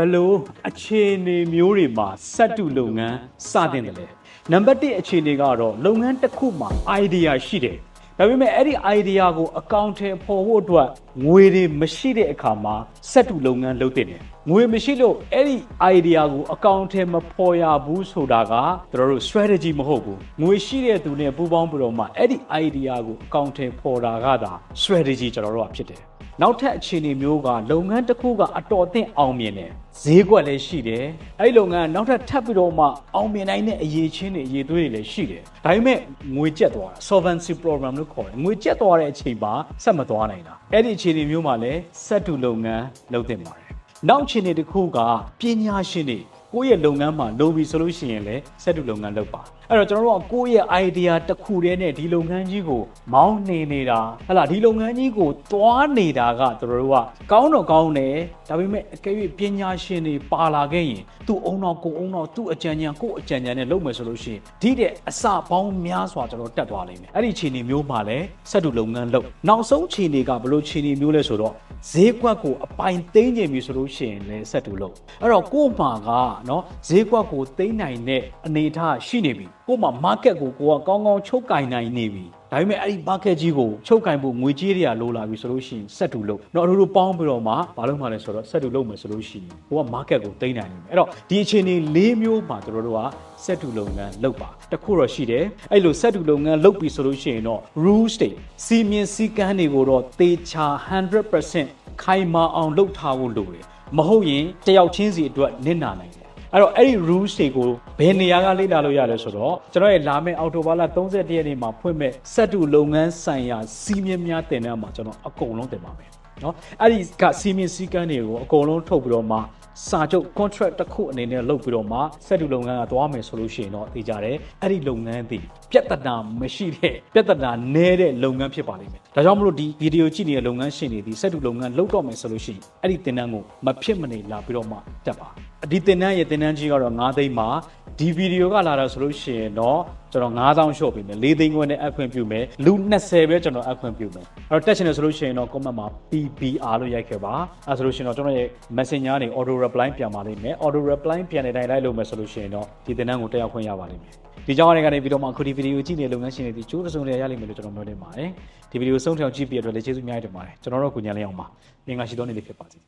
ဘယ်လိုအခြေအနေမျိုးတွေမှာစက်တူလုပ်ငန်းစတင်တယ်လဲနံပါတ်1အခြေအနေကတော့လုပ်ငန်းတစ်ခုမှာ idea ရှိတယ်ဒါပေမဲ့အဲ့ဒီ idea ကိုအကောင့်ထဲပေါ်ဖို့အတွက်ငွေတွေမရှိတဲ့အခါမှာစက်တူလုပ်ငန်းလုပ်တင်တယ်ငွေမရှိလို့အဲ့ဒီ idea ကိုအကောင့်ထဲမပေါ်ရဘူးဆိုတာကတို့တို့ strategy မဟုတ်ဘူးငွေရှိတဲ့သူနဲ့ပူးပေါင်းပြီးတော့မှအဲ့ဒီ idea ကိုအကောင့်ထဲပေါ်တာကသာ strategy ကျွန်တော်တို့ကဖြစ်တယ် နောက်ထပ်အခြေအနေမျိုးကလုပ်ငန်းတစ်ခုကအတော်အသင့်အောင်မြင်တယ်ဈေးကွက်လည်းရှိတယ်အဲ့ဒီလုပ်ငန်းကနောက်ထပ်ထပ်ပြီးတော့မှအောင်မြင်နိုင်တဲ့အရေးချင်းတွေအရေးသွေးတွေလည်းရှိတယ်ဒါပေမဲ့ငွေကျက်သွားတာ solvency program လို့ခေါ်တယ်ငွေကျက်သွားတဲ့အချိန်မှာဆက်မသွားနိုင်တာအဲ့ဒီအခြေအနေမျိုးမှာလည်းစက်တူလုပ်ငန်းလုပ်သင့်ပါတယ်နောက်အခြေအနေတစ်ခုကပညာရှင်တွေ ကိုယ့်ရဲ့လုပ်ငန်းမှာလုပ်ပြီဆိုလို့ရှိရင်လည်းစက်တူလုပ်ငန်းလုပ်ပါအဲ့တော့ကျွန်တော်တို့ကကိုယ့်ရဲ့ idea တစ်ခုတည်းနဲ့ဒီလုပ်ငန်းကြီးကိုမောင်းနေနေတာဟဟလာဒီလုပ်ငန်းကြီးကိုသွားနေတာကကျွန်တော်တို့ကကောင်းတော့ကောင်းတယ်ဒါပေမဲ့အကယ်၍ပညာရှင်တွေပါလာခဲ့ရင်သူ့အုံတော်ကိုယ်အုံတော်သူ့အကြံဉာဏ်ကိုယ့်အကြံဉာဏ်နဲ့လုပ်မယ်ဆိုလို့ရှိရင်ဒီတဲ့အစပေါင်းများစွာကျွန်တော်တက်သွားလိမ့်မယ်အဲ့ဒီခြေအနေမျိုးမှာလည်းစက်တူလုပ်ငန်းလုပ်နောက်ဆုံးခြေအနေကဘယ်လိုခြေအနေမျိုးလဲဆိုတော့ ဈေးကွက်ကိုအပိုင်သိမ်းခြင်းပြီဆိုလို့ရှိရင်လည်းစက်တူလုပ်အဲ့တော့ကို့မှာကနော်ဈေးကွက်ကိုသိမ်းနိုင်တဲ့အနေအထားရှိနေပြီကို့မှာ market ကိုကိုကကောင်းကောင်းချုပ်ကင်နိုင်နေပြီ ဒါပေမဲ့အဲ့ဒီ market ကြီးကိုချုပ်ကင်ဖို့ငွေကြေးတွေကလိုလာပြီဆိုလို့ရှိရင်စက်တူလုပ်တော့အတူတူပေါင်းပြီးတော့မှဘာလို့မှလဲဆိုတော့စက်တူလုပ်မယ်ဆိုလို့ရှိရင်ကိုက market ကိုသိမ်းနိုင်နေပြီအဲ့တော့ဒီအခြေအနေ၄မျိုးမှာတို့တို့ကစက်တူလုပ်ငန်းလုပ်ပါတခုတော့ရှိတယ်အဲ့လိုစက်တူလုပ်ငန်းလုပ်ပြီဆိုလို့ရှိရင်တော့ rules တွေစီမင်းစည်းကမ်းတွေကိုတော့သေချာ100%ခိုင်မာအောင်လုပ်ထားဖို့လိုတယ်မဟုတ်ရင်တယောက်ချင်းစီအတွက်နစ်နာနိုင်တယ် အဲ့တော့အဲ့ဒီ rules တွေကိုဘယ်နေရာကလေ့လာလို့ရလဲဆိုတော့ကျွန်တော်ရဲ့လာမယ့်အော်တိုဘားလ31ရက်နေ့မှာဖွင့်မဲ့စက်တူလုပ်ငန်းဆိုင်ရာစီးမြင်များတင်တဲ့မှာကျွန်တော်အကုန်လုံးတင်ပါမယ်နော်အဲ့ဒီကစီမင်းစည်းကမ်းတွေကိုအကုန်လုံးထုတ်ပြီးတော့မှ စာချုပ် contract တစ်ခုအနေနဲ့လုပ်ပြီးတော့မှစက်တူလုပ်ငန်းကသွားမယ်ဆိုလို့ရှိရင်တော့သိကြတယ်အဲ့ဒီလုပ်ငန်းသည်ပြဿနာမရှိတဲ့ပြဿနာနည်းတဲ့လုပ်ငန်းဖြစ်ပါလိမ့်မယ်ဒါကြောင့်မလို့ဒီဗီဒီယိုကြည့်နေတဲ့လုပ်ငန်းရှင်တွေဒီစက်တူလုပ်ငန်းလုပ်တော့မယ်ဆိုလို့ရှိရင်အဲ့ဒီတင်နန်းကိုမဖြစ်မနေလာပြီးတော့မှတက်ပါဒီတင်နန်းရဲ့တင်နန်းကြီးကတော့9သိန်းမှာ ဒီဗီဒီယိုကလာတာဆိုလို့ရှိရင်တော့ကျွန်တော်9000ရှော့ပေးမယ်4သိန်းခွဲနဲ့အခွင့်ပြုမယ်လူ20ပဲကျွန်တော်အခွင့်ပြုမယ်အဲ့တော့တက်ချင်တယ်ဆိုလို့ရှိရင်တော့ comment မှာ PBR လို့ရိုက်ခဲ့ပါအဲ့ဆိုလို့ရှိရင်တော့ကျွန်တော်ရဲ့ messenger နေ auto reply ပြန်ပါလိမ့်မယ် auto reply ပြန်နေတိုင်းလိုက်လို့မယ်ဆိုလို့ရှိရင်တော့ဒီတင်နန်းကိုတက်ရောက်ခွင့်ရပါလိမ့်မယ်ဒီကြောင်းအနေကနေပြီးတော့မှအခုဒီဗီဒီယိုကြည့်နေတဲ့လုပ်ငန်းရှင်တွေဒီကျိုးတစုံတွေရလိမ့်မယ်လို့ကျွန်တော်မျှော်လင့်ပါတယ်ဒီဗီဒီယိုဆုံးထအောင်ကြည့်ပြရတော့လည်းကျေးဇူးအများကြီးတင်ပါတယ်ကျွန်တော်တို့ကိုညံလေးအောင်ပါငင်္ဂလာရှိသောနေ့လေးဖြစ်ပါစေ